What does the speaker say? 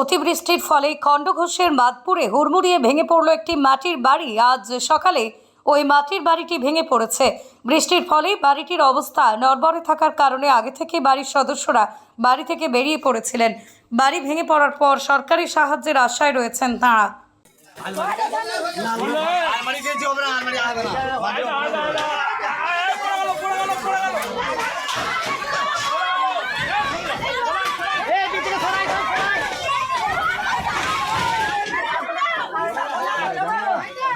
অতিবৃষ্টির ফলে খণ্ডঘোষের মাদপুরে হুড়মুড়িয়ে ভেঙে পড়ল একটি মাটির বাড়ি। আজ সকালে ওই মাটির বাড়িটি ভেঙে পড়েছে। বৃষ্টির ফলে বাড়িটির অবস্থা নড়বড়ে থাকার কারণে আগে থেকে বাড়ির সদস্যরা বাড়ি থেকে বেরিয়ে পড়েছিলেন। বাড়ি ভেঙে পড়ার পর সরকারি সাহায্যের আশায় রয়েছেন তাঁরা।